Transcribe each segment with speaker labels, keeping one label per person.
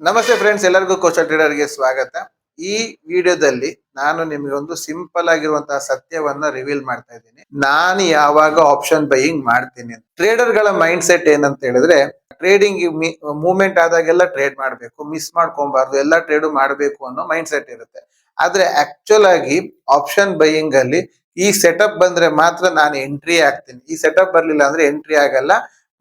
Speaker 1: ನಮಸ್ತೆ ಫ್ರೆಂಡ್ಸ್ ಎಲ್ಲರಿಗೂ ಕೋಶ ಟ್ರೇಡರ್ಗೆ ಸ್ವಾಗತ. ಈ ವಿಡಿಯೋದಲ್ಲಿ ನಾನು ನಿಮಗೆ ಒಂದು ಸಿಂಪಲ್ ಆಗಿರುವಂತಹ ಸತ್ಯವನ್ನ ರಿವೀಲ್ ಮಾಡ್ತಾ ಇದ್ದೀನಿ. ನಾನು ಯಾವಾಗ ಆಪ್ಷನ್ ಬೈಯಿಂಗ್ ಮಾಡ್ತೀನಿ ಟ್ರೇಡರ್ಗಳ ಮೈಂಡ್ ಸೆಟ್ ಏನಂತ ಹೇಳಿದ್ರೆ ಟ್ರೇಡಿಂಗ್ ಮೂವ್ಮೆಂಟ್ ಆದಾಗೆಲ್ಲ ಟ್ರೇಡ್ ಮಾಡಬೇಕು ಮಿಸ್ ಮಾಡ್ಕೊಬಾರ್ದು ಎಲ್ಲ ಟ್ರೇಡು ಮಾಡಬೇಕು ಅನ್ನೋ ಮೈಂಡ್ ಸೆಟ್ ಇರುತ್ತೆ. ಆದ್ರೆ ಆಕ್ಚುಲ್ ಆಗಿ ಆಪ್ಷನ್ ಬೈಯಿಂಗ್ ಅಲ್ಲಿ ಈ ಸೆಟಪ್ ಬಂದ್ರೆ ಮಾತ್ರ ನಾನು ಎಂಟ್ರಿ ಆಗ್ತೀನಿ. ಈ ಸೆಟಪ್ ಬರ್ಲಿಲ್ಲ ಅಂದ್ರೆ ಎಂಟ್ರಿ ಆಗಲ್ಲ.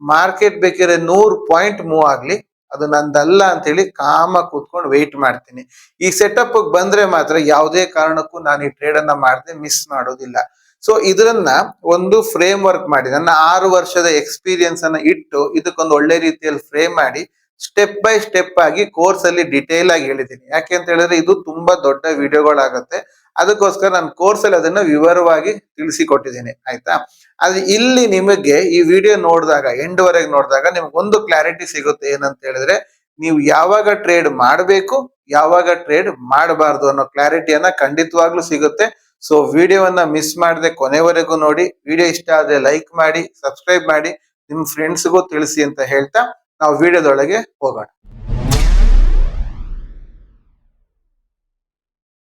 Speaker 1: ಮಾರ್ಕೆಟ್ ಬೇಕಿದ್ರೆ ನೂರು ಪಾಯಿಂಟ್ ಮೂವ್ ಆಗ್ಲಿ ಅದು ನಂದಲ್ಲ ಅಂತೇಳಿ ಕಾಮ ಕೂತ್ಕೊಂಡು ವೆಯ್ಟ್ ಮಾಡ್ತೀನಿ. ಈ ಸೆಟಪ್ ಬಂದ್ರೆ ಮಾತ್ರ ಯಾವುದೇ ಕಾರಣಕ್ಕೂ ನಾನು ಈ ಟ್ರೇಡ್ ಅನ್ನ ಮಾಡದೆ ಮಿಸ್ ಮಾಡೋದಿಲ್ಲ. ಸೊ ಇದನ್ನ ಒಂದು ಫ್ರೇಮ್ ವರ್ಕ್ ಮಾಡಿ, ನನ್ನ ಆರು ವರ್ಷದ ಎಕ್ಸ್ಪೀರಿಯನ್ಸ್ ಅನ್ನ ಇಟ್ಟು ಇದಕ್ಕೊಂದು ಒಳ್ಳೆ ರೀತಿಯಲ್ಲಿ ಫ್ರೇಮ್ ಮಾಡಿ ಸ್ಟೆಪ್ ಬೈ ಸ್ಟೆಪ್ ಆಗಿ ಕೋರ್ಸ್ ಅಲ್ಲಿ ಡಿಟೇಲ್ ಆಗಿ ಹೇಳಿದ್ದೀನಿ. ಯಾಕೆ ಅಂತ ಹೇಳಿದ್ರೆ ಇದು ತುಂಬಾ ದೊಡ್ಡ ವಿಡಿಯೋಗಳಾಗತ್ತೆ. ಅದಕ್ಕೋಸ್ಕರ ನಾನು ಕೋರ್ಸ್ ಅಲ್ಲಿ ಅದನ್ನ ವಿವರವಾಗಿ ತಿಳಿಸಿ ಕೊಟ್ಟಿದ್ದೀನಿ ಆಯ್ತಾ? ಅದು ಇಲ್ಲಿ ನಿಮಗೆ ಈ ವಿಡಿಯೋ ನೋಡಿದಾಗ ಎಂಡ್ ವರೆಗೆ ನೋಡಿದಾಗ ನಿಮ್ಗೆ ಒಂದು ಕ್ಲಾರಿಟಿ ಸಿಗುತ್ತೆ. ಏನಂತ ಹೇಳಿದ್ರೆ, ನೀವು ಯಾವಾಗ ಟ್ರೇಡ್ ಮಾಡಬೇಕು, ಯಾವಾಗ ಟ್ರೇಡ್ ಮಾಡಬಾರ್ದು ಅನ್ನೋ ಕ್ಲಾರಿಟಿಯನ್ನ ಖಂಡಿತವಾಗ್ಲೂ ಸಿಗುತ್ತೆ. ಸೊ ವಿಡಿಯೋವನ್ನ ಮಿಸ್ ಮಾಡದೆ ಕೊನೆವರೆಗೂ ನೋಡಿ. ವಿಡಿಯೋ ಇಷ್ಟ ಆದ್ರೆ ಲೈಕ್ ಮಾಡಿ ಸಬ್ಸ್ಕ್ರೈಬ್ ಮಾಡಿ. ನಿಮ್ ಫ್ರೆಂಡ್ಸ್ಗೂ ತಿಳಿಸಿ ಅಂತ ಹೇಳ್ತಾ ನಾವು ವಿಡಿಯೋದೊಳಗೆ ಹೋಗೋಣ.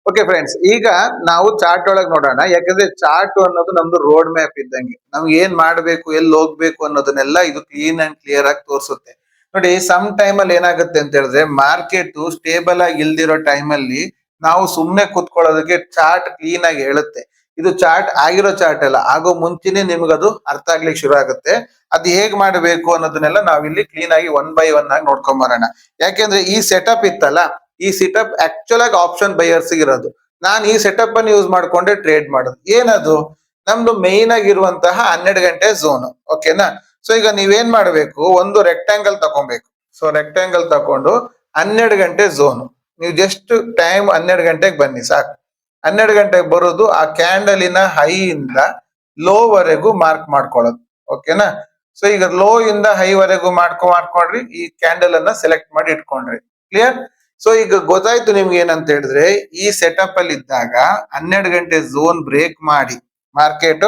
Speaker 1: ಓಕೆ ಫ್ರೆಂಡ್ಸ್ ಈಗ ನಾವು ಚಾರ್ಟ್ ಒಳಗೆ ನೋಡೋಣ. ಯಾಕಂದ್ರೆ ಚಾರ್ಟ್ ಅನ್ನೋದು ನಮ್ದು ರೋಡ್ ಮ್ಯಾಪ್ ಇದ್ದಂಗೆ. ನಮ್ಗೆ ಏನ್ ಮಾಡ್ಬೇಕು, ಎಲ್ಲಿ ಹೋಗ್ಬೇಕು ಅನ್ನೋದನ್ನೆಲ್ಲ ಇದು ಕ್ಲೀನ್ ಅಂಡ್ ಕ್ಲಿಯರ್ ಆಗಿ ತೋರಿಸುತ್ತೆ. ನೋಡಿ ಸಮ್ ಟೈಮ್ ಅಲ್ಲಿ ಏನಾಗುತ್ತೆ ಅಂತ ಹೇಳಿದ್ರೆ ಮಾರ್ಕೆಟ್ ಸ್ಟೇಬಲ್ ಆಗಿ ಇಲ್ದಿರೋ ಟೈಮ್ ಅಲ್ಲಿ ನಾವು ಸುಮ್ನೆ ಕುತ್ಕೊಳ್ಳೋದಕ್ಕೆ ಚಾರ್ಟ್ ಕ್ಲೀನ್ ಆಗಿ ಹೇಳುತ್ತೆ. ಇದು ಚಾರ್ಟ್ ಆಗಿರೋ ಚಾರ್ಟ್ ಅಲ್ಲ. ಆಗೋ ಮುಂಚೆನೆ ಅದು ಅರ್ಥ ಆಗ್ಲಿಕ್ಕೆ ಶುರು ಆಗುತ್ತೆ. ಅದ್ ಹೇಗ್ ಮಾಡಬೇಕು ಅನ್ನೋದನ್ನೆಲ್ಲ ನಾವಿಲ್ಲಿ ಕ್ಲೀನ್ ಆಗಿ ಒನ್ ಬೈ ಒನ್ ಆಗಿ ನೋಡ್ಕೊಂಡ್ ಬರೋಣ. ಯಾಕೆಂದ್ರೆ ಈ ಸೆಟಪ್ ಇತ್ತಲ್ಲ, ಈ ಸೆಟಪ್ ಆಕ್ಚುಲ್ ಆಗಿ ಆಪ್ಷನ್ ಬೈಯರ್ಸ್ ಇರೋದು. ನಾನು ಈ ಸೆಟಪ್ ಅನ್ನು ಯೂಸ್ ಮಾಡ್ಕೊಂಡೆ ಟ್ರೇಡ್ ಮಾಡೋದು. ಏನದು? ನಮ್ದು ಮೇನ್ ಆಗಿರುವಂತಹ ಹನ್ನೆರಡು ಗಂಟೆ ಝೋನ್ ಓಕೆನಾ ಸೊ ಈಗ ನೀವೇನ್ ಮಾಡ್ಬೇಕು? ಒಂದು ರೆಕ್ಟಾಂಗಲ್ ತಗೊಬೇಕು ಸೊ ರೆಕ್ಟಾಂಗಲ್ ತಕೊಂಡು ಹನ್ನೆರಡು ಗಂಟೆ ಝೋನ್ ನೀವು ಜಸ್ಟ್ ಟೈಮ್ ಹನ್ನೆರಡು ಗಂಟೆಗೆ ಬನ್ನಿ, ಸಾಕು. ಹನ್ನೆರಡು ಗಂಟೆಗೆ ಬರೋದು ಆ ಕ್ಯಾಂಡಲಿನ ಹೈ ಇಂದ ಲೋ ವರೆಗೂ ಮಾರ್ಕ್ ಮಾಡ್ಕೊಳ್ಳೋದು. ಓಕೆನಾ? ಸೊ, ಈಗ ಲೋ ಇಂದ ಹೈ ವರೆಗೂ ಮಾಡ್ಕೊ ಮಾಡ್ಕೊಂಡ್ರಿ, ಈ ಕ್ಯಾಂಡಲ್ ಅನ್ನ ಸೆಲೆಕ್ಟ್ ಮಾಡಿ ಇಟ್ಕೊಂಡ್ರಿ. ಕ್ಲಿಯರ್? ಸೊ, ಈಗ ಗೊತ್ತಾಯ್ತು ನಿಮ್ಗೆ ಏನಂತ ಹೇಳಿದ್ರೆ, ಈ ಸೆಟಪ್ ಅಲ್ಲಿ ಇದ್ದಾಗ ಹನ್ನೆರಡು ಗಂಟೆ ಝೋನ್ ಬ್ರೇಕ್ ಮಾಡಿ, ಮಾರ್ಕೆಟ್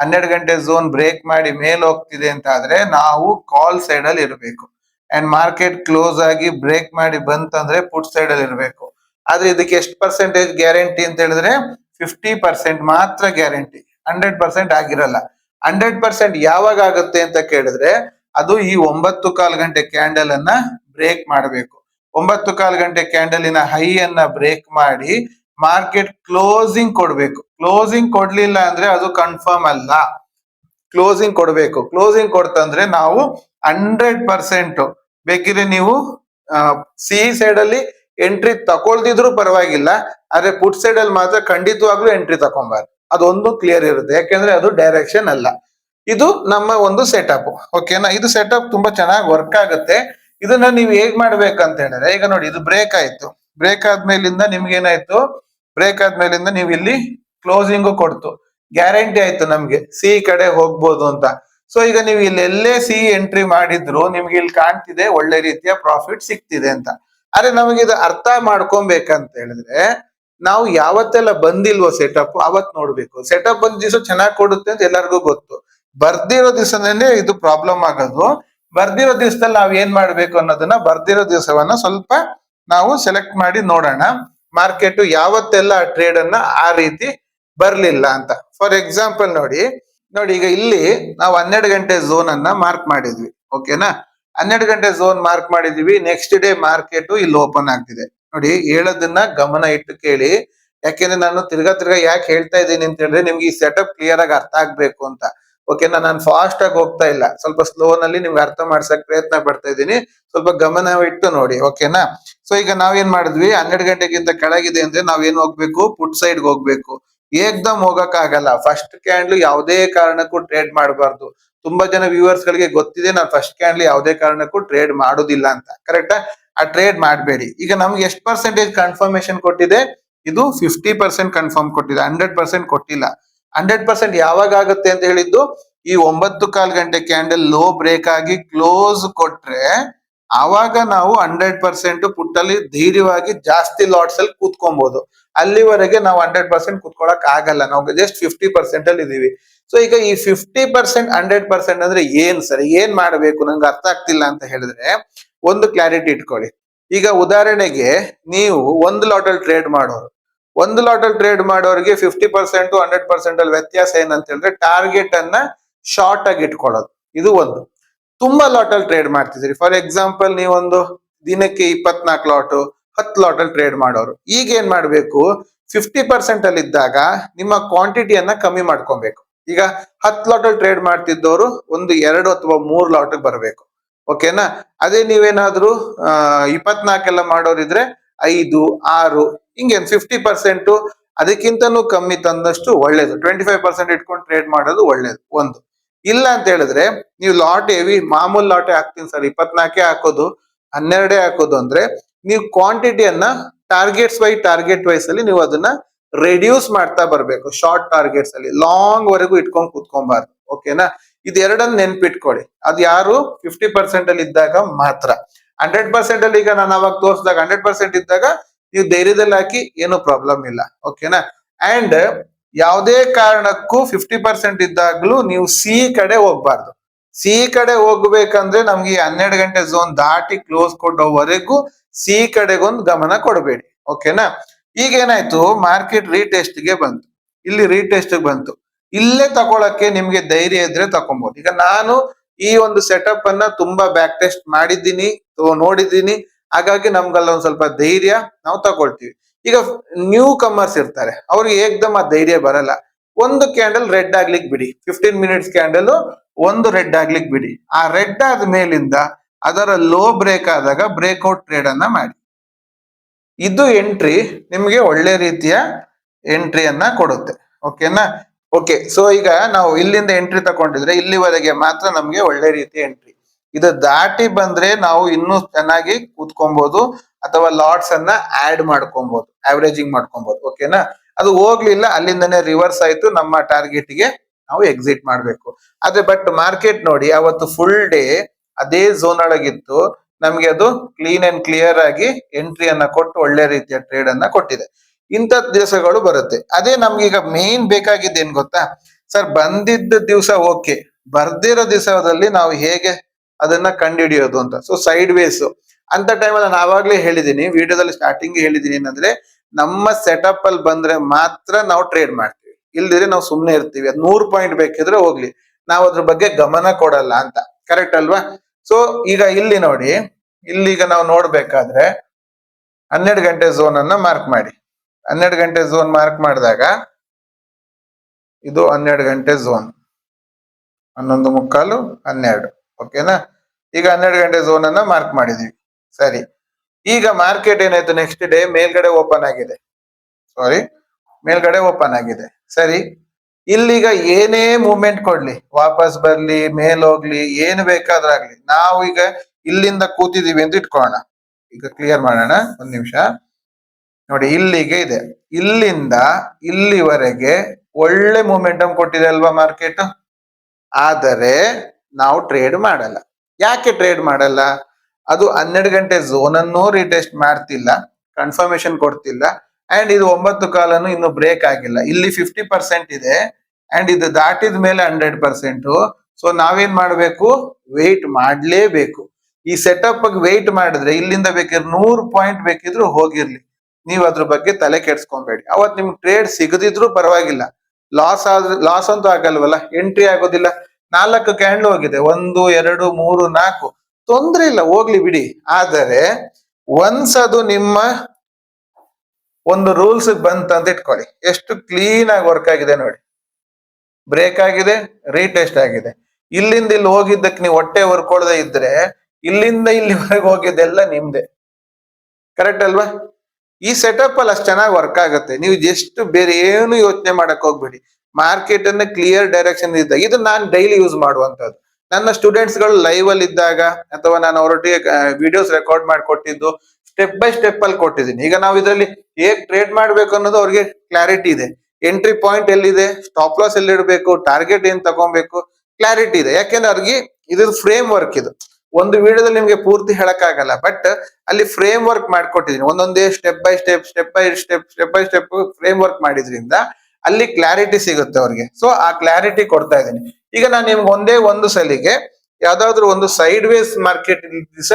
Speaker 1: ಹನ್ನೆರಡು ಗಂಟೆ ಝೋನ್ ಬ್ರೇಕ್ ಮಾಡಿ ಮೇಲ್ ಹೋಗ್ತಿದೆ ಅಂತ ಆದ್ರೆ ನಾವು ಕಾಲ್ ಸೈಡ್ ಅಲ್ಲಿ ಇರಬೇಕು. ಅಂಡ್ ಮಾರ್ಕೆಟ್ ಕ್ಲೋಸ್ ಆಗಿ ಬ್ರೇಕ್ ಮಾಡಿ ಬಂತಂದ್ರೆ ಪುಟ್ ಸೈಡ್ ಅಲ್ಲಿ ಇರಬೇಕು. ಆದ್ರೆ ಇದಕ್ಕೆ ಎಷ್ಟು ಪರ್ಸೆಂಟೇಜ್ ಗ್ಯಾರಂಟಿ ಅಂತ ಹೇಳಿದ್ರೆ ಫಿಫ್ಟಿ ಪರ್ಸೆಂಟ್ ಮಾತ್ರ ಗ್ಯಾರಂಟಿ ಹಂಡ್ರೆಡ್ ಪರ್ಸೆಂಟ್ ಆಗಿರಲ್ಲ. ಹಂಡ್ರೆಡ್ ಪರ್ಸೆಂಟ್ ಯಾವಾಗ ಆಗುತ್ತೆ ಅಂತ ಕೇಳಿದ್ರೆ ಅದು ಈ ಒಂಬತ್ತು ಕಾಲ್ ಗಂಟೆ ಕ್ಯಾಂಡಲ್ ಅನ್ನ ಬ್ರೇಕ್ ಮಾಡಬೇಕು. ಒಂಬತ್ತು ಕಾಲ್ ಗಂಟೆ ಕ್ಯಾಂಡಲಿನ ಹೈ ಅನ್ನ ಬ್ರೇಕ್ ಮಾಡಿ ಮಾರ್ಕೆಟ್ ಕ್ಲೋಸಿಂಗ್ ಕೊಡ್ಬೇಕು. ಕ್ಲೋಸಿಂಗ್ ಕೊಡ್ಲಿಲ್ಲ ಅಂದ್ರೆ ಅದು ಕನ್ಫರ್ಮ್ ಅಲ್ಲ. ಕ್ಲೋಸಿಂಗ್ ಕೊಡ್ಬೇಕು. ಕ್ಲೋಸಿಂಗ್ ಕೊಡ್ತಂದ್ರೆ ನಾವು ಹಂಡ್ರೆಡ್ ಪರ್ಸೆಂಟ್ ಬೇಕಿದ್ರೆ ನೀವು ಸಿ ಸೈಡ್ ಅಲ್ಲಿ ಎಂಟ್ರಿ ತಗೊಳ್ದಿದ್ರು ಪರವಾಗಿಲ್ಲ, ಆದ್ರೆ ಪುಟ್ ಸೈಡ್ ಅಲ್ಲಿ ಮಾತ್ರ ಖಂಡಿತವಾಗ್ಲೂ ಎಂಟ್ರಿ ತಗೊಂಬಾರ್ದು ಅದೊಂದು ಕ್ಲಿಯರ್ ಇರುತ್ತೆ, ಯಾಕೆಂದ್ರೆ ಅದು ಡೈರೆಕ್ಷನ್ ಅಲ್ಲ. ಇದು ನಮ್ಮ ಒಂದು ಸೆಟಪ್ ಓಕೆನಾ ಇದು ಸೆಟಪ್ ತುಂಬಾ ಚೆನ್ನಾಗಿ ವರ್ಕ್ ಆಗುತ್ತೆ. ಇದನ್ನ ನೀವು ಹೇಗ್ ಮಾಡ್ಬೇಕಂತ ಹೇಳಿದ್ರೆ, ಈಗ ನೋಡಿ, ಇದು ಬ್ರೇಕ್ ಆಯ್ತು. ಬ್ರೇಕ್ ಆದ್ಮೇಲಿಂದ ನಿಮ್ಗೆ ಏನಾಯ್ತು ಬ್ರೇಕ್ ಆದ್ಮೇಲಿಂದ ನೀವು ಇಲ್ಲಿ ಕ್ಲೋಸಿಂಗು ಕೊಡ್ತು. ಗ್ಯಾರಂಟಿ ಆಯ್ತು ನಮ್ಗೆ ಸಿ ಕಡೆ ಹೋಗ್ಬೋದು ಅಂತ. ಸೊ ಈಗ ನೀವು ಇಲ್ಲಿ ಎಲ್ಲೇ ಸಿ ಎಂಟ್ರಿ ಮಾಡಿದ್ರು, ನಿಮ್ಗೆ ಇಲ್ಲಿ ಕಾಣ್ತಿದೆ, ಒಳ್ಳೆ ರೀತಿಯ ಪ್ರಾಫಿಟ್ ಸಿಗ್ತಿದೆ ಅಂತ. ಆದ್ರೆ ನಮಗೆ ಇದು ಅರ್ಥ ಮಾಡ್ಕೊಬೇಕಂತ ಹೇಳಿದ್ರೆ ನಾವು ಯಾವತ್ತೆಲ್ಲ ಬಂದಿಲ್ವೋ ಸೆಟಪ್ ಅವತ್ ನೋಡ್ಬೇಕು. ಸೆಟಪ್ ಬಂದ ದಿವಸ ಚೆನ್ನಾಗಿ ಕೊಡುತ್ತೆ ಅಂತ ಎಲ್ಲರಿಗೂ ಗೊತ್ತು. ಬರ್ದಿರೋ ದಿವಸನೇ ಇದು ಪ್ರಾಬ್ಲಮ್ ಆಗೋದು. ಬರ್ದಿರೋ ದಿವಸದಲ್ಲಿ ನಾವ್ ಏನ್ ಮಾಡ್ಬೇಕು ಅನ್ನೋದನ್ನ ಬರ್ದಿರೋ ದಿವಸವನ್ನ ಸ್ವಲ್ಪ ನಾವು ಸೆಲೆಕ್ಟ್ ಮಾಡಿ ನೋಡೋಣ. ಮಾರ್ಕೆಟ್ ಯಾವತ್ತೆಲ್ಲ ಟ್ರೇಡ್ ಅನ್ನ ಆ ರೀತಿ ಬರ್ಲಿಲ್ಲ ಅಂತ. ಫಾರ್ ಎಕ್ಸಾಂಪಲ್ ನೋಡಿ ನೋಡಿ ಈಗ ಇಲ್ಲಿ ನಾವು ಹನ್ನೆರಡು ಗಂಟೆ ಝೋನ್ ಅನ್ನ ಮಾರ್ಕ್ ಮಾಡಿದ್ವಿ. ಓಕೆನಾ ಹನ್ನೆರಡು ಗಂಟೆ ಝೋನ್ ಮಾರ್ಕ್ ಮಾಡಿದೀವಿ. ನೆಕ್ಸ್ಟ್ ಡೇ ಮಾರ್ಕೆಟ್ ಇಲ್ಲಿ ಓಪನ್ ಆಗ್ತಿದೆ. ನೋಡಿ, ಹೇಳೋದನ್ನ ಗಮನ ಇಟ್ಟು ಕೇಳಿ. ಯಾಕೆಂದ್ರೆ ನಾನು ತಿರ್ಗಾ ತಿರ್ಗಾ ಯಾಕೆ ಹೇಳ್ತಾ ಇದ್ದೀನಿ ಅಂತ ಹೇಳಿದ್ರೆ ನಿಮ್ಗೆ ಈ ಸೆಟಪ್ ಕ್ಲಿಯರ್ ಆಗಿ ಅರ್ಥ ಆಗ್ಬೇಕು ಅಂತ. ಓಕೆನಾ ನಾನು ಫಾಸ್ಟ್ ಆಗಿ ಹೋಗ್ತಾ ಇಲ್ಲ. ಸ್ವಲ್ಪ ಸ್ಲೋ ನಲ್ಲಿ ನಿಮ್ಗೆ ಅರ್ಥ ಮಾಡ್ಸಕ್ ಪ್ರಯತ್ನ ಪಡ್ತಾ ಇದ್ದೀನಿ. ಸ್ವಲ್ಪ ಗಮನ ಇಟ್ಟು ನೋಡಿ ಓಕೆನಾ ಸೊ ಈಗ ನಾವೇನ್ ಮಾಡಿದ್ವಿ? ಹನ್ನೆರಡು ಗಂಟೆಗಿಂತ ಕೆಳಗಿದೆ ಅಂದ್ರೆ ನಾವೇನ್ ಹೋಗ್ಬೇಕು? ಪುಟ್ ಸೈಡ್ ಹೋಗ್ಬೇಕು. ಏಕ್ದಮ್ ಹೋಗಕ್ ಆಗಲ್ಲ ಫಸ್ಟ್ ಕ್ಯಾಂಡ್ಲು ಯಾವುದೇ ಕಾರಣಕ್ಕೂ ಟ್ರೇಡ್ ಮಾಡಬಾರ್ದು. ತುಂಬಾ ಜನ ವ್ಯೂವರ್ಸ್ ಗಳಿಗೆ ಗೊತ್ತಿದೆ, ನಾನು ಫಸ್ಟ್ ಕ್ಯಾಂಡ್ಲಿ ಯಾವುದೇ ಕಾರಣಕ್ಕೂ ಟ್ರೇಡ್ ಮಾಡೋದಿಲ್ಲ ಅಂತ. ಕರೆಕ್ಟ್ ಆ? ಟ್ರೇಡ್ ಮಾಡಬೇಡಿ. ಈಗ ನಮ್ಗೆ ಎಷ್ಟು ಪರ್ಸೆಂಟೇಜ್ ಕನ್ಫರ್ಮೇಶನ್ ಕೊಟ್ಟಿದೆ? ಇದು ಫಿಫ್ಟಿ ಪರ್ಸೆಂಟ್ ಕನ್ಫರ್ಮ್ ಕೊಟ್ಟಿದೆ. ಹಂಡ್ರೆಡ್ ಪರ್ಸೆಂಟ್ ಕೊಟ್ಟಿಲ್ಲ. ಹಂಡ್ರೆಡ್ ಪರ್ಸೆಂಟ್ ಯಾವಾಗ ಆಗುತ್ತೆ ಅಂತ ಹೇಳಿದ್ದು, ಈ ಒಂಬತ್ತು ಕಾಲ್ ಗಂಟೆ ಕ್ಯಾಂಡಲ್ ಲೋ ಬ್ರೇಕ್ ಆಗಿ ಕ್ಲೋಸ್ ಕೊಟ್ರೆ, ಆವಾಗ ನಾವು ಹಂಡ್ರೆಡ್ ಪರ್ಸೆಂಟ್ ಪುಟ್ಟಲ್ಲಿ ಧೈರ್ಯವಾಗಿ ಜಾಸ್ತಿ ಲಾಟ್ಸ್ ಅಲ್ಲಿ ಕೂತ್ಕೊಬಹುದು ಅಲ್ಲಿವರೆಗೆ ನಾವು ಹಂಡ್ರೆಡ್ ಪರ್ಸೆಂಟ್ ಕೂತ್ಕೊಳಕ್ ಆಗಲ್ಲ. ನಾವು ಜಸ್ಟ್ ಫಿಫ್ಟಿ ಪರ್ಸೆಂಟ್ ಅಲ್ಲಿ ಇದೀವಿ ಸೊ ಈಗ ಈ ಫಿಫ್ಟಿ ಪರ್ಸೆಂಟ್ ಹಂಡ್ರೆಡ್ ಪರ್ಸೆಂಟ್ ಅಂದ್ರೆ ಏನ್ ಸರ್ ಏನ್ ಮಾಡಬೇಕು? ನಂಗೆ ಅರ್ಥ ಆಗ್ತಿಲ್ಲ ಅಂತ ಹೇಳಿದ್ರೆ ಒಂದು ಕ್ಲಾರಿಟಿ ಇಟ್ಕೊಳ್ಳಿ. ಈಗ ಉದಾಹರಣೆಗೆ ನೀವು ಒಂದು ಲಾಟಲ್ ಟ್ರೇಡ್ ಮಾಡೋರು. ಒಂದು ಲಾಟಲ್ ಟ್ರೇಡ್ ಮಾಡೋರಿಗೆ ಫಿಫ್ಟಿ ಪರ್ಸೆಂಟ್ ಹಂಡ್ರೆಡ್ ಪರ್ಸೆಂಟ್ ಅಲ್ಲಿ ವ್ಯತ್ಯಾಸ ಏನಂತ ಹೇಳಿದ್ರೆ ಟಾರ್ಗೆಟ್ ಅನ್ನ ಶಾರ್ಟ್ ಆಗಿ ಇಟ್ಕೊಳ್ಳೋದು. ಇದು ಒಂದು. ತುಂಬಾ ಲಾಟಲ್ ಟ್ರೇಡ್ ಮಾಡ್ತಿದ್ರಿ ಫಾರ್ ಎಕ್ಸಾಂಪಲ್ ನೀವೊಂದು ದಿನಕ್ಕೆ ಇಪ್ಪತ್ನಾಲ್ಕು ಲಾಟು ಹತ್ತು ಲಾಟಲ್ ಟ್ರೇಡ್ ಮಾಡೋರು. ಈಗ ಏನ್ ಮಾಡ್ಬೇಕು? ಫಿಫ್ಟಿ ಪರ್ಸೆಂಟ್ ಅಲ್ಲಿ ಇದ್ದಾಗ ನಿಮ್ಮ ಕ್ವಾಂಟಿಟಿಯನ್ನ ಕಮ್ಮಿ ಮಾಡ್ಕೊಬೇಕು. ಈಗ ಹತ್ತು ಲಾಟಲ್ಲಿ ಟ್ರೇಡ್ ಮಾಡ್ತಿದ್ದವರು ಒಂದು ಎರಡು ಅಥವಾ ಮೂರು ಲಾಟಿಗೆ ಬರಬೇಕು. ಓಕೆನಾ ಅದೇ ನೀವೇನಾದ್ರೂ ಇಪ್ಪತ್ನಾಲ್ಕೆಲ್ಲ ಮಾಡೋರಿದ್ರೆ ಐದು, ಆರು ಹಿಂಗೇನು ಫಿಫ್ಟಿ ಪರ್ಸೆಂಟ್ ಅದಕ್ಕಿಂತನೂ ಕಮ್ಮಿ ತಂದಷ್ಟು ಒಳ್ಳೇದು. ಟ್ವೆಂಟಿ ಫೈವ್ ಪರ್ಸೆಂಟ್ ಇಟ್ಕೊಂಡು ಟ್ರೇಡ್ ಮಾಡೋದು ಒಳ್ಳೇದು, ಒಂದು. ಇಲ್ಲ ಅಂತ ಹೇಳಿದ್ರೆ, ನೀವು ಲಾಟ್ ಹೆವಿ ಮಾಮೂಲ್ ಲಾಟೆ ಹಾಕ್ತೀನಿ ಸರ್ ಇಪ್ಪತ್ನಾಲ್ಕೇ ಹಾಕೋದು, ಹನ್ನೆರಡೇ ಹಾಕೋದು ಅಂದ್ರೆ, ನೀವು ಕ್ವಾಂಟಿಟಿಯನ್ನ ಟಾರ್ಗೆಟ್ಸ್ ವೈ ಟಾರ್ಗೆಟ್ ವೈಸ್ ಅಲ್ಲಿ ನೀವು ಅದನ್ನ ರೆಡ್ಯೂಸ್ ಮಾಡ್ತಾ ಬರ್ಬೇಕು ಶಾರ್ಟ್ ಟಾರ್ಗೆಟ್ಸ್ ಅಲ್ಲಿ ಲಾಂಗ್ ವರೆಗೂ ಇಟ್ಕೊಂಡ್ ಕೂತ್ಕೊಬಾರ್ದು ಓಕೆನಾ ಇದೆರಡನ್ನ ನೆನ್ಪಿಟ್ಕೊಳ್ಳಿ. ಅದು ಯಾರು? ಫಿಫ್ಟಿ ಪರ್ಸೆಂಟ್ ಅಲ್ಲಿ ಇದ್ದಾಗ ಮಾತ್ರ. ಹಂಡ್ರೆಡ್ ಪರ್ಸೆಂಟ್ ಅಲ್ಲಿ ಈಗ ನಾನು ಅವಾಗ ತೋರಿಸಿದಾಗ ಹಂಡ್ರೆಡ್ ಪರ್ಸೆಂಟ್ ಇದ್ದಾಗ ನೀವು ಧೈರ್ಯದಲ್ಲಿ ಹಾಕಿ ಏನು ಪ್ರಾಬ್ಲಮ್ ಇಲ್ಲ ಓಕೆನಾ ಅಂಡ್ ಯಾವುದೇ ಕಾರಣಕ್ಕೂ ಫಿಫ್ಟಿ ಪರ್ಸೆಂಟ್ ಇದ್ದಾಗ್ಲೂ ನೀವು ಸಿ ಕಡೆ ಹೋಗ್ಬಾರ್ದು. ಸಿ ಕಡೆ ಹೋಗ್ಬೇಕಂದ್ರೆ ನಮ್ಗೆ ಹನ್ನೆರಡು ಗಂಟೆ ಝೋನ್ ದಾಟಿ ಕ್ಲೋಸ್ ಕೊಡೋವರೆಗೂ ಸಿ ಕಡೆಗೊಂದು ಗಮನ ಕೊಡಬೇಡಿ ಓಕೆನಾ ಈಗ ಏನಾಯ್ತು ಮಾರ್ಕೆಟ್ ರೀಟೆಸ್ಟ್ಗೆ ಬಂತು. ಇಲ್ಲಿ ರೀಟೆಸ್ಟ್ ಬಂತು. ಇಲ್ಲೇ ತಗೊಳಕ್ಕೆ ನಿಮ್ಗೆ ಧೈರ್ಯ ಇದ್ರೆ ತಕೊಬಹುದು ಈಗ ನಾನು ಈ ಒಂದು ಸೆಟಪ್ ಅನ್ನ ತುಂಬಾ ಬ್ಯಾಕ್ ಟೆಸ್ಟ್ ಮಾಡಿದ್ದೀನಿ ನೋಡಿದ್ದೀನಿ. ಹಾಗಾಗಿ ನಮ್ಗಲ್ಲ ಒಂದ್ ಸ್ವಲ್ಪ ಧೈರ್ಯ ನಾವು ತಗೊಳ್ತೀವಿ. ಈಗ ನ್ಯೂ ಕಮರ್ಸ್ ಇರ್ತಾರೆ. ಅವ್ರಿಗೆ ಏಕ್ದಮ್ ಆ ಧೈರ್ಯ ಬರಲ್ಲ. ಒಂದು ಕ್ಯಾಂಡಲ್ ರೆಡ್ ಆಗ್ಲಿಕ್ ಬಿಡಿ. ಫಿಫ್ಟೀನ್ ಮಿನಿಟ್ಸ್ ಕ್ಯಾಂಡಲ್ ಒಂದು ರೆಡ್ ಆಗ್ಲಿಕ್ ಬಿಡಿ. ಆ ರೆಡ್ ಆದ ಮೇಲಿಂದ ಅದರ ಲೋ ಬ್ರೇಕ್ ಆದಾಗ ಬ್ರೇಕ್ಔಟ್ ಟ್ರೇಡ್ ಅನ್ನ ಮಾಡಿ. ಇದು ಎಂಟ್ರಿ ನಿಮಗೆ ಒಳ್ಳೆ ರೀತಿಯ ಎಂಟ್ರಿಯನ್ನ ಕೊಡುತ್ತೆ. ಓಕೆನಾ ಓಕೆ ಸೊ ಈಗ ನಾವು ಇಲ್ಲಿಂದ ಎಂಟ್ರಿ ತಗೊಂಡಿದ್ರೆ ಇಲ್ಲಿವರೆಗೆ ಮಾತ್ರ ನಮ್ಗೆ ಒಳ್ಳೆ ರೀತಿಯ ಎಂಟ್ರಿ ಇದು ದಾಟಿ ಬಂದ್ರೆ ನಾವು ಇನ್ನೂ ಚೆನ್ನಾಗಿ ಕೂತ್ಕೊಬಹುದು ಅಥವಾ ಲಾಟ್ಸ್ ಅನ್ನ ಆಡ್ ಮಾಡ್ಕೊಬಹುದು ಆವರೇಜಿಂಗ್ ಮಾಡ್ಕೊಬಹುದು ಓಕೆನಾ ಅದು ಹೋಗ್ಲಿಲ್ಲ, ಅಲ್ಲಿಂದನೇ ರಿವರ್ಸ್ ಆಯ್ತು, ನಮ್ಮ ಟಾರ್ಗೆಟ್ಗೆ ನಾವು ಎಕ್ಸಿಟ್ ಮಾಡ್ಬೇಕು. ಆದ್ರೆ ಬಟ್ ಮಾರ್ಕೆಟ್ ನೋಡಿ, ಅವತ್ತು ಫುಲ್ ಡೇ ಅದೇ ಝೋನ್ ಒಳಗಿತ್ತು ನಮ್ಗೆ ಅದು ಕ್ಲೀನ್ ಅಂಡ್ ಕ್ಲಿಯರ್ ಆಗಿ ಎಂಟ್ರಿಯನ್ನ ಕೊಟ್ಟು ಒಳ್ಳೆ ರೀತಿಯ ಟ್ರೇಡ್ ಅನ್ನ ಕೊಟ್ಟಿದೆ. ಇಂಥ ದಿವಸಗಳು ಬರುತ್ತೆ. ಅದೇ ನಮ್ಗೆ ಈಗ ಮೇನ್ ಬೇಕಾಗಿದ್ದು ಏನ್ ಗೊತ್ತಾ? ಸರ್, ಬಂದಿದ್ದ ದಿವಸ ಓಕೆ ಬರ್ದಿರೋ ದಿವಸದಲ್ಲಿ ನಾವು ಹೇಗೆ ಅದನ್ನ ಕಂಡುಹಿಡಿಯೋದು ಅಂತ. ಸೊ ಸೈಡ್ ವೇಸ್ ಅಂತ ಟೈಮಲ್ಲಿ ನಾನು ಆವಾಗ್ಲೇ ಹೇಳಿದೀನಿ, ವಿಡಿಯೋದಲ್ಲಿ ಸ್ಟಾರ್ಟಿಂಗ್ ಹೇಳಿದೀನಿ ಏನಂದ್ರೆ, ನಮ್ಮ ಸೆಟಪ್ ಅಲ್ಲಿ ಬಂದ್ರೆ ಮಾತ್ರ ನಾವು ಟ್ರೇಡ್ ಮಾಡ್ತೀವಿ. ಇಲ್ದಿದ್ರೆ ನಾವು ಸುಮ್ಮನೆ ಇರ್ತೀವಿ. ಅದ್ ನೂರ್ ಪಾಯಿಂಟ್ ಬೇಕಿದ್ರೆ ಹೋಗ್ಲಿ. ನಾವು ಅದ್ರ ಬಗ್ಗೆ ಗಮನ ಕೊಡಲ್ಲ ಅಂತ. ಕರೆಕ್ಟ್ ಅಲ್ವಾ? ಸೊ ಈಗ ಇಲ್ಲಿ ನೋಡಿ ಇಲ್ಲಿಗ ನಾವು ನೋಡ್ಬೇಕಾದ್ರೆ ಹನ್ನೆರಡು ಗಂಟೆ ಝೋನ್ ಅನ್ನ ಮಾರ್ಕ್ ಮಾಡಿ. ಹನ್ನೆರಡು ಗಂಟೆ ಝೋನ್ ಮಾರ್ಕ್ ಮಾಡಿದಾಗ ಇದು ಹನ್ನೆರಡು ಗಂಟೆ ಝೋನ್ ಹನ್ನೊಂದು ಮುಕ್ಕಾಲು ಹನ್ನೆರಡು. ಓಕೆನಾ ಈಗ ಹನ್ನೆರಡು ಗಂಟೆ ಝೋನ್ ಅನ್ನ ಮಾರ್ಕ್ ಮಾಡಿದೀವಿ. ಸರಿ. ಈಗ ಮಾರ್ಕೆಟ್ ಏನಾಯ್ತು ನೆಕ್ಸ್ಟ್ ಡೇ ಮೇಲ್ಗಡೆ ಓಪನ್ ಆಗಿದೆ. ಸಾರಿ ಮೇಲ್ಗಡೆ ಓಪನ್ ಆಗಿದೆ. ಸರಿ. ಇಲ್ಲೀಗ ಏನೇ ಮೂವ್ಮೆಂಟ್ ಕೊಡ್ಲಿ, ವಾಪಸ್ ಬರ್ಲಿ ಮೇಲ್ ಹೋಗ್ಲಿ ಏನು ಬೇಕಾದ್ರಾಗ್ಲಿ, ನಾವು ಈಗ ಇಲ್ಲಿಂದ ಕೂತಿದೀವಿ ಅಂತ ಇಟ್ಕೊಳ್ಳೋಣ. ಈಗ ಕ್ಲಿಯರ್ ಮಾಡೋಣ, ಒಂದ್ ನಿಮಿಷ. ನೋಡಿ, ಇಲ್ಲಿಗೆ ಇದೆ. ಇಲ್ಲಿಂದ ಇಲ್ಲಿವರೆಗೆ ಒಳ್ಳೆ ಮೂಮೆಂಟಮ್ ಕೊಟ್ಟಿದೆ ಅಲ್ವಾ ಮಾರ್ಕೆಟ್ ಆದರೆ ನಾವು ಟ್ರೇಡ್ ಮಾಡಲ್ಲ. ಯಾಕೆ ಟ್ರೇಡ್ ಮಾಡಲ್ಲ? ಅದು ಹನ್ನೆರಡು ಗಂಟೆ ಝೋನ್ ಅನ್ನು ರೀಟೆಸ್ಟ್ ಮಾಡ್ತಿಲ್ಲ ಕನ್ಫರ್ಮೇಶನ್ ಕೊಡ್ತಿಲ್ಲ. ಅಂಡ್ ಇದು ಒಂಬತ್ತು ಕಾಲನು ಇನ್ನು ಬ್ರೇಕ್ ಆಗಿಲ್ಲ. ಇಲ್ಲಿ ಫಿಫ್ಟಿ ಪರ್ಸೆಂಟ್ ಇದೆ. ಅಂಡ್ ಇದು ದಾಟಿದ ಮೇಲೆ ಹಂಡ್ರೆಡ್ ಪರ್ಸೆಂಟ್ ಸೊ ನಾವೇನ್ ಮಾಡ್ಬೇಕು? ವೆಯ್ಟ್ ಮಾಡ್ಲೇಬೇಕು. ಈ ಸೆಟಪ್ ವೆಯ್ಟ್ ಮಾಡಿದ್ರೆ ಇಲ್ಲಿಂದ ಬೇಕಿದ್ರೆ ನೂರ್ ಪಾಯಿಂಟ್ ಬೇಕಿದ್ರು ಹೋಗಿರ್ಲಿ. ನೀವು ಅದ್ರ ಬಗ್ಗೆ ತಲೆ ಕೆಡ್ಸ್ಕೊಬೇಡಿ. ಅವತ್ ನಿಮ್ಗೆ ಟ್ರೇಡ್ ಸಿಗದಿದ್ರು ಪರವಾಗಿಲ್ಲ. ಲಾಸ್ ಆದ್ರೆ ಲಾಸ್ ಅಂತೂ ಆಗಲ್ವಲ್ಲ? ಎಂಟ್ರಿ ಆಗೋದಿಲ್ಲ. ನಾಲ್ಕು ಕ್ಯಾಂಡ್ಲ್ ಹೋಗಿದೆ. ಒಂದು, ಎರಡು, ಮೂರು, ನಾಲ್ಕು. ತೊಂದ್ರೆ ಇಲ್ಲ. ಹೋಗ್ಲಿ ಬಿಡಿ. ಆದರೆ ಒನ್ಸ್ ಅದು ನಿಮ್ಮ ಒಂದು ರೂಲ್ಸ್ ಬಂತ ಅಂತ ಇಟ್ಕೊಳ್ಳಿ. ಎಷ್ಟು ಕ್ಲೀನ್ ಆಗಿ ವರ್ಕ್ ಆಗಿದೆ ನೋಡಿ. ಬ್ರೇಕ್ ಆಗಿದೆ ರೀಟೆಸ್ಟ್ ಆಗಿದೆ. ಇಲ್ಲಿಂದ ಇಲ್ಲಿ ಹೋಗಿದ್ದಕ್ಕೆ ನೀವು ಹೊಟ್ಟೆ ಹೊರ್ಕೊಳ್ದೆ ಇದ್ರೆ, ಇಲ್ಲಿಂದ ಇಲ್ಲಿವರೆಗೆ ಹೋಗಿದ್ದೆಲ್ಲ ನಿಮ್ದೆ. ಕರೆಕ್ಟ್ ಅಲ್ವಾ? ಈ ಸೆಟಪ್ ಅಲ್ಲಿ ಅಷ್ಟು ಚೆನ್ನಾಗಿ ವರ್ಕ್ ಆಗುತ್ತೆ. ನೀವು ಎಷ್ಟು ಬೇರೆ ಏನು ಯೋಚನೆ ಮಾಡಕ್ ಹೋಗ್ಬೇಡಿ. ಮಾರ್ಕೆಟ್ ಅನ್ನ ಕ್ಲಿಯರ್ ಡೈರೆಕ್ಷನ್ ಇದ್ದಾಗ ಇದು ನಾನು ಡೈಲಿ ಯೂಸ್ ಮಾಡುವಂತದ್ದು ನನ್ನ ಸ್ಟೂಡೆಂಟ್ಸ್ಗಳು ಲೈವ್ ಅಲ್ಲಿ ಇದ್ದಾಗ, ಅಥವಾ ನಾನು ಅವರೊಟ್ಟಿಗೆ ವಿಡಿಯೋಸ್ ರೆಕಾರ್ಡ್ ಮಾಡಿ ಕೊಟ್ಟಿದ್ದು ಸ್ಟೆಪ್ ಬೈ ಸ್ಟೆಪ್ ಅಲ್ಲಿ ಕೊಟ್ಟಿದ್ದೀನಿ. ಈಗ ನಾವು ಇದರಲ್ಲಿ ಹೇಗ್ ಟ್ರೇಡ್ ಮಾಡ್ಬೇಕು ಅನ್ನೋದು ಅವ್ರಿಗೆ ಕ್ಲಾರಿಟಿ ಇದೆ. ಎಂಟ್ರಿ ಪಾಯಿಂಟ್ ಎಲ್ಲಿದೆ? ಸ್ಟಾಪ್ ಲಾಸ್ ಎಲ್ಲಿ ಇಡಬೇಕು ಟಾರ್ಗೆಟ್ ಏನ್ ತಗೊಬೇಕು? ಕ್ಲಾರಿಟಿ ಇದೆ. ಯಾಕೆಂದ್ರೆ ಅವ್ರಿಗೆ ಇದ್ರ ಫ್ರೇಮ್ ವರ್ಕ್ ಇದು. ಒಂದು ವಿಡಿಯೋದಲ್ಲಿ ನಿಮ್ಗೆ ಪೂರ್ತಿ ಹೇಳಕ್ಕಾಗಲ್ಲ. ಬಟ್ ಅಲ್ಲಿ ಫ್ರೇಮ್ ವರ್ಕ್ ಮಾಡ್ಕೊಟ್ಟಿದೀನಿ ಒಂದೊಂದೇ step by step step by step step by step framework ಮಾಡಿದ್ರಿಂದ ಅಲ್ಲಿ ಕ್ಲಾರಿಟಿ ಸಿಗುತ್ತೆ ಅವ್ರಿಗೆ. ಸೊ ಆ ಕ್ಲಾರಿಟಿ ಕೊಡ್ತಾ ಇದ್ದೀನಿ. ಈಗ ನಾನು ನಿಮ್ಗೆ ಒಂದೇ ಒಂದು ಸಲಿಗೆ ಯಾವ್ದಾದ್ರು ಒಂದು ಸೈಡ್ ವೇಸ್ ಮಾರ್ಕೆಟ್ ದಿವಸ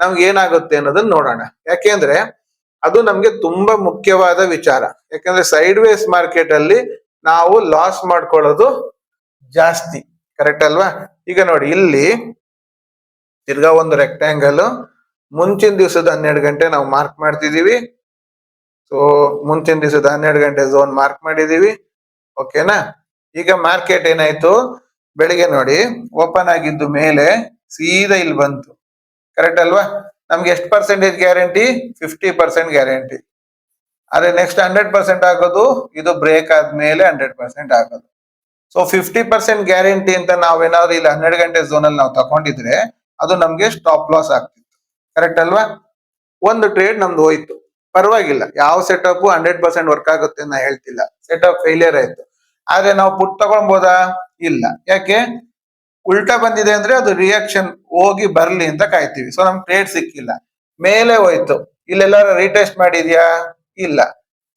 Speaker 1: ನಮ್ಗೆ ಏನಾಗುತ್ತೆ ಅನ್ನೋದನ್ನ ನೋಡೋಣ. ಯಾಕೆಂದ್ರೆ ಅದು ನಮ್ಗೆ ತುಂಬಾ ಮುಖ್ಯವಾದ ವಿಚಾರ. ಯಾಕಂದ್ರೆ ಸೈಡ್ ವೇಸ್ ಮಾರ್ಕೆಟ್ ಅಲ್ಲಿ ನಾವು ಲಾಸ್ ಮಾಡ್ಕೊಳ್ಳೋದು ಜಾಸ್ತಿ. ಕರೆಕ್ಟ್ ಅಲ್ವಾ? ಈಗ ನೋಡಿ, ಇಲ್ಲಿ ತಿರ್ಗಾ ಒಂದು ರೆಕ್ಟ್ಯಾಂಗಲ್ ಮುಂಚಿನ ದಿವಸದ ಹನ್ನೆರಡು ಗಂಟೆ ನಾವು ಮಾರ್ಕ್ ಮಾಡ್ತಿದೀವಿ. ಸೊ ಮುಂಚಿನ ದಿವಸದ ಹನ್ನೆರಡು ಗಂಟೆ ಝೋನ್ ಮಾರ್ಕ್ ಮಾಡಿದೀವಿ. ಓಕೆನಾ ಈಗ ಮಾರ್ಕೆಟ್ ಏನಾಯ್ತು? ಬೆಳಿಗ್ಗೆ ನೋಡಿ ಓಪನ್ ಆಗಿದ್ದು ಮೇಲೆ ಸೀದಾ ಇಲ್ಲಿ ಬಂತು. ಕರೆಕ್ಟ್ ಅಲ್ವಾ? ನಮ್ಗೆ ಎಷ್ಟು percentage guarantee fifty percent guarantee ಅದೇ ನೆಕ್ಸ್ಟ್ ಹಂಡ್ರೆಡ್ ಪರ್ಸೆಂಟ್ ಆಗೋದು, ಇದು ಬ್ರೇಕ್ ಆದ್ಮೇಲೆ ಹಂಡ್ರೆಡ್ ಪರ್ಸೆಂಟ್ ಆಗೋದು. ಸೊ ಫಿಫ್ಟಿ ಪರ್ಸೆಂಟ್ ಗ್ಯಾರಂಟಿ ಅಂತ ನಾವೇನಾದ್ರೂ ಇಲ್ಲಿ ಹನ್ನೆರಡು ಗಂಟೆ ಝೋನ್ ನಾವು ತಗೊಂಡಿದ್ರೆ, ಅದು ನಮ್ಗೆ ಸ್ಟಾಪ್ ಲಾಸ್ ಆಗ್ತಿತ್ತು. ಕರೆಕ್ಟ್ ಅಲ್ವಾ? ಒಂದು ಟ್ರೇಡ್ ನಮ್ದು ಹೋಯ್ತು. ಪರವಾಗಿಲ್ಲ. ಯಾವ ಸೆಟಪ್ ಹಂಡ್ರೆಡ್ ಪರ್ಸೆಂಟ್ ವರ್ಕ್ ಆಗುತ್ತೆ ನಾ ಹೇಳ್ತಿಲ್ಲ. ಸೆಟಪ್ ಫೇಲಿಯರ್ ಆಯ್ತು. ಆದ್ರೆ ನಾವು ಪುಟ್ ತಗೊಳ್ಬೋದಾ? ಇಲ್ಲ. ಯಾಕೆ? ಉಲ್ಟಾ ಬಂದಿದೆ ಅಂದ್ರೆ ಅದು ರಿಯಾಕ್ಷನ್ ಹೋಗಿ ಬರ್ಲಿ ಅಂತ ಕಾಯ್ತೀವಿ. ಸೊ ನಮ್ಗೆ ಟ್ರೇಡ್ ಸಿಕ್ಕಿಲ್ಲ. ಮೇಲೆ ಹೋಯ್ತು. ಇಲ್ಲೆಲ್ಲಾರು ರೀಟೆಸ್ಟ್ ಮಾಡಿದ್ಯಾ? ಇಲ್ಲ.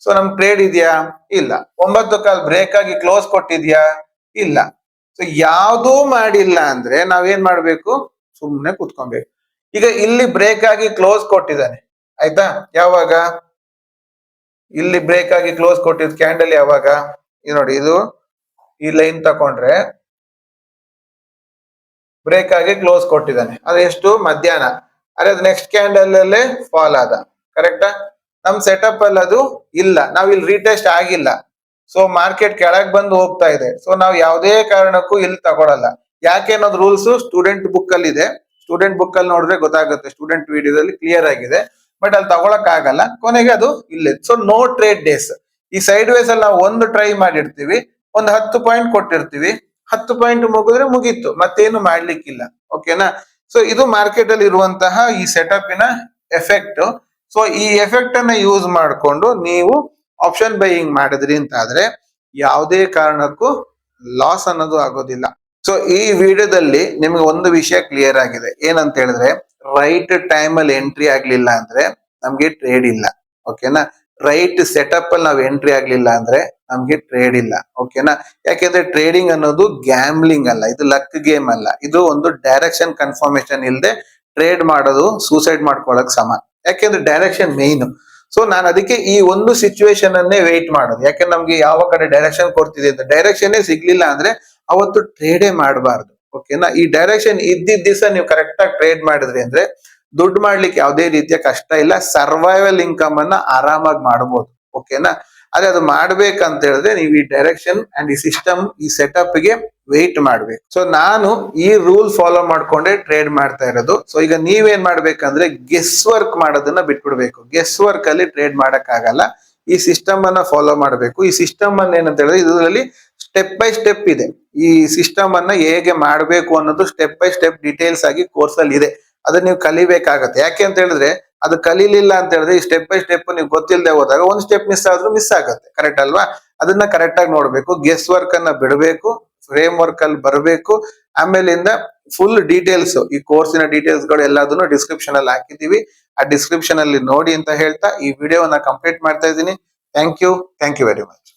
Speaker 1: ಸೊ ನಮ್ ಟ್ರೇಡ್ ಇದೆಯಾ? ಇಲ್ಲ. ಒಂಬತ್ತು ಕಾಲ್ ಬ್ರೇಕ್ ಆಗಿ ಕ್ಲೋಸ್ ಕೊಟ್ಟಿದ್ಯಾ? ಇಲ್ಲ. ಸೊ ಯಾವುದೂ ಮಾಡಿಲ್ಲ ಅಂದ್ರೆ ನಾವೇನ್ ಮಾಡ್ಬೇಕು? ಸುಮ್ಮನೆ ಕುತ್ಕೊಬೇಕು. ಈಗ ಇಲ್ಲಿ ಬ್ರೇಕ್ ಆಗಿ ಕ್ಲೋಸ್ ಕೊಟ್ಟಿದ್ದಾನೆ. ಆಯ್ತಾ? ಯಾವಾಗ? ಇಲ್ಲಿ ಬ್ರೇಕ್ ಆಗಿ ಕ್ಲೋಸ್ ಕೊಟ್ಟಿದ್ ಕ್ಯಾಂಡಲ್ ಯಾವಾಗ? ಇದು ನೋಡಿ, ಇದು ಈ ಲೈನ್ ತಕೊಂಡ್ರೆ ಬ್ರೇಕ್ ಆಗಿ ಕ್ಲೋಸ್ ಕೊಟ್ಟಿದ್ದಾನೆ. ಅದು ಎಷ್ಟು? ಮಧ್ಯಾಹ್ನ. ಅದೇ ಅದು ನೆಕ್ಸ್ಟ್ ಕ್ಯಾಂಡಲ್ ಅಲ್ಲೇ ಫಾಲ್ ಆದ. ಕರೆಕ್ಟಾ ನಮ್ ಸೆಟಪ್ ಅಲ್ಲಿ ಅದು ಇಲ್ಲ. ನಾವ್ ಇಲ್ಲಿ ರೀಟೆಸ್ಟ್ ಆಗಿಲ್ಲ. ಸೊ ಮಾರ್ಕೆಟ್ ಕೆಳಗ್ ಬಂದು ಹೋಗ್ತಾ ಇದೆ. ಸೊ ನಾವು ಯಾವುದೇ ಕಾರಣಕ್ಕೂ ಇಲ್ಲಿ ತಗೊಳಲ್ಲ. ಯಾಕೆ ಅನ್ನೋದು ರೂಲ್ಸ್ ಸ್ಟೂಡೆಂಟ್ ಬುಕ್ ಅಲ್ಲಿ ಇದೆ. ಸ್ಟೂಡೆಂಟ್ ಬುಕ್ ಅಲ್ಲಿ ನೋಡಿದ್ರೆ ಗೊತ್ತಾಗುತ್ತೆ. ಸ್ಟೂಡೆಂಟ್ ವಿಡಿಯೋದಲ್ಲಿ ಕ್ಲಿಯರ್ ಆಗಿದೆ. ಬಟ್ ಅಲ್ಲಿ ತಗೊಳಕ್ ಆಗಲ್ಲ. ಕೊನೆಗೆ ಅದು ಇಲ್ಲೇ. ಸೊ ನೋ ಟ್ರೇಡ್ ಡೇಸ್ ಈ ಸೈಡ್ ವೇಸ್ ಅಲ್ಲಿ ನಾವು ಒಂದು ಟ್ರೈ ಮಾಡಿರ್ತೀವಿ. ಒಂದು ಹತ್ತು ಪಾಯಿಂಟ್ ಕೊಟ್ಟಿರ್ತೀವಿ. ಹತ್ತು ಪಾಯಿಂಟ್ ಮುಗಿದ್ರೆ ಮುಗೀತು, ಮತ್ತೇನು ಮಾಡ್ಲಿಕ್ಕಿಲ್ಲ. ಓಕೆನಾ ಸೊ ಇದು ಮಾರ್ಕೆಟ್ ಅಲ್ಲಿ ಇರುವಂತಹ ಈ ಸೆಟಪ್ ಎಫೆಕ್ಟ್ ಸೊ ಈ ಎಫೆಕ್ಟ್ ಅನ್ನ ಯೂಸ್ ಮಾಡಿಕೊಂಡು ನೀವು ಆಪ್ಷನ್ ಬೈಯಿಂಗ್ ಮಾಡಿದ್ರಿ ಅಂತ ಆದ್ರೆ ಯಾವುದೇ ಕಾರಣಕ್ಕೂ ಲಾಸ್ ಅನ್ನೋದು ಆಗೋದಿಲ್ಲ. ಸೊ ಈ ವಿಡಿಯೋದಲ್ಲಿ ನಿಮ್ಗೆ ಒಂದು ವಿಷಯ ಕ್ಲಿಯರ್ ಆಗಿದೆ. ಏನಂತ ಹೇಳಿದ್ರೆ ರೈಟ್ ಟೈಮ್ ಅಲ್ಲಿ ಎಂಟ್ರಿ ಆಗ್ಲಿಲ್ಲ ಅಂದ್ರೆ ನಮ್ಗೆ ಟ್ರೇಡ್ ಇಲ್ಲ. ಓಕೆನಾ ರೈಟ್ ಸೆಟಪ್ ಅಲ್ಲಿ ನಾವು ಎಂಟ್ರಿ ಆಗ್ಲಿಲ್ಲ ಅಂದ್ರೆ ನಮ್ಗೆ ಟ್ರೇಡ್ ಇಲ್ಲ ಓಕೆನಾ ಯಾಕೆಂದ್ರೆ ಟ್ರೇಡಿಂಗ್ ಅನ್ನೋದು ಗ್ಯಾಮ್ಲಿಂಗ್ ಅಲ್ಲ, ಇದು ಲಕ್ ಗೇಮ್ ಅಲ್ಲ. ಇದು ಒಂದು ಡೈರೆಕ್ಷನ್ ಕನ್ಫರ್ಮೇಶನ್ ಇಲ್ಲದೆ ಟ್ರೇಡ್ ಮಾಡೋದು ಸೂಸೈಡ್ ಮಾಡ್ಕೊಳಕ್ ಸಮ. ಯಾಕೆಂದ್ರೆ ಡೈರೆಕ್ಷನ್ ಮೇನ್ ಸೊ ನಾನು ಅದಕ್ಕೆ ಈ ಒಂದು ಸಿಚುವೇಶನ್ ಅನ್ನೇ ವೇಟ್ ಮಾಡೋದು. ಯಾಕೆ ನಮ್ಗೆ ಯಾವ ಕಡೆ ಡೈರೆಕ್ಷನ್ ಕೊಡ್ತಿದೆ ಅಂತ. ಡೈರೆಕ್ಷನ್ ಸಿಗ್ಲಿಲ್ಲ ಅಂದ್ರೆ ಅವತ್ತು ಟ್ರೇಡೇ ಮಾಡಬಾರ್ದು ಓಕೆನಾ ಈ ಡೈರೆಕ್ಷನ್ ಇದ್ದಿದ್ದ ದಿವಸ ನೀವು ಕರೆಕ್ಟ್ ಆಗಿ ಟ್ರೇಡ್ ಮಾಡಿದ್ರಿ ಅಂದ್ರೆ ದುಡ್ಡು ಮಾಡ್ಲಿಕ್ಕೆ ಯಾವುದೇ ರೀತಿಯ ಕಷ್ಟ ಇಲ್ಲ ಸರ್ವೈವಲ್ ಇನ್ಕಮ್ ಅನ್ನ ಆರಾಮಾಗಿ ಮಾಡಬಹುದು ಓಕೆನಾ ಅದೇ ಅದು ಮಾಡ್ಬೇಕಂತ ಹೇಳಿದ್ರೆ ನೀವು ಈ ಡೈರೆಕ್ಷನ್ ಅಂಡ್ ಈ ಸಿಸ್ಟಮ್ ಈ ಸೆಟಪ್ಗೆ ವೆಯ್ಟ್ ಮಾಡ್ಬೇಕು. ಸೊ ನಾನು ಈ ರೂಲ್ ಫಾಲೋ ಮಾಡ್ಕೊಂಡೆ ಟ್ರೇಡ್ ಮಾಡ್ತಾ ಇರೋದು. ಸೊ ಈಗ ನೀವೇನ್ ಮಾಡ್ಬೇಕಂದ್ರೆ ಗೆಸ್ ವರ್ಕ್ ಮಾಡೋದನ್ನ ಬಿಟ್ಬಿಡ್ಬೇಕು. ಗೆಸ್ ವರ್ಕ್ ಅಲ್ಲಿ ಟ್ರೇಡ್ ಮಾಡಕ್ ಆಗಲ್ಲ ಈ ಸಿಸ್ಟಮ್ ಅನ್ನ ಫಾಲೋ ಮಾಡಬೇಕು. ಈ ಸಿಸ್ಟಮ್ ಅನ್ನ ಏನಂತ ಹೇಳಿದ್ರೆ ಇದರಲ್ಲಿ ಸ್ಟೆಪ್ ಬೈ ಸ್ಟೆಪ್ ಇದೆ. ಈ ಸಿಸ್ಟಮ್ ಅನ್ನ ಹೇಗೆ ಮಾಡಬೇಕು ಅನ್ನೋದು ಸ್ಟೆಪ್ ಬೈ ಸ್ಟೆಪ್ ಡೀಟೇಲ್ಸ್ ಆಗಿ ಕೋರ್ಸ್ ಅಲ್ಲಿ ಇದೆ. ಅದನ್ನ ನೀವು ಕಲಿಬೇಕಾಗತ್ತೆ. ಯಾಕೆ ಅಂತ ಹೇಳಿದ್ರೆ ಅದು ಕಲೀಲಿಲ್ಲ ಅಂತ ಹೇಳಿದ್ರೆ ಈ ಸ್ಟೆಪ್ ಬೈ ಸ್ಟೆಪ್ ನೀವು ಗೊತ್ತಿಲ್ಲದೆ ಹೋದಾಗ ಒಂದು ಸ್ಟೆಪ್ ಮಿಸ್ ಆದ್ರೂ ಮಿಸ್ ಆಗುತ್ತೆ. ಕರೆಕ್ಟ್ ಅಲ್ವಾ? ಅದನ್ನ ಕರೆಕ್ಟ್ ಆಗಿ ನೋಡ್ಬೇಕು ಗೆಸ್ ವರ್ಕ್ ಅನ್ನ ಬಿಡಬೇಕು ಫ್ರೇಮ್ ವರ್ಕ್ ಅಲ್ಲಿ ಬರಬೇಕು, ಆಮೇಲಿಂದ ಫುಲ್ ಡೀಟೇಲ್ಸ್ ಈ ಕೋರ್ಸಿನ ಡೀಟೇಲ್ಸ್ಗಳು ಎಲ್ಲದನ್ನು ಡಿಸ್ಕ್ರಿಪ್ಷನ್ ಅಲ್ಲಿ ಹಾಕಿದೀವಿ ಆ ಡಿಸ್ಕ್ರಿಪ್ಷನ್ ಅಲ್ಲಿ ನೋಡಿ ಅಂತ ಹೇಳ್ತಾ ಈ ವಿಡಿಯೋನ ಕಂಪ್ಲೀಟ್ ಮಾಡ್ತಾ ಇದ್ದೀನಿ. Thank you thank you very much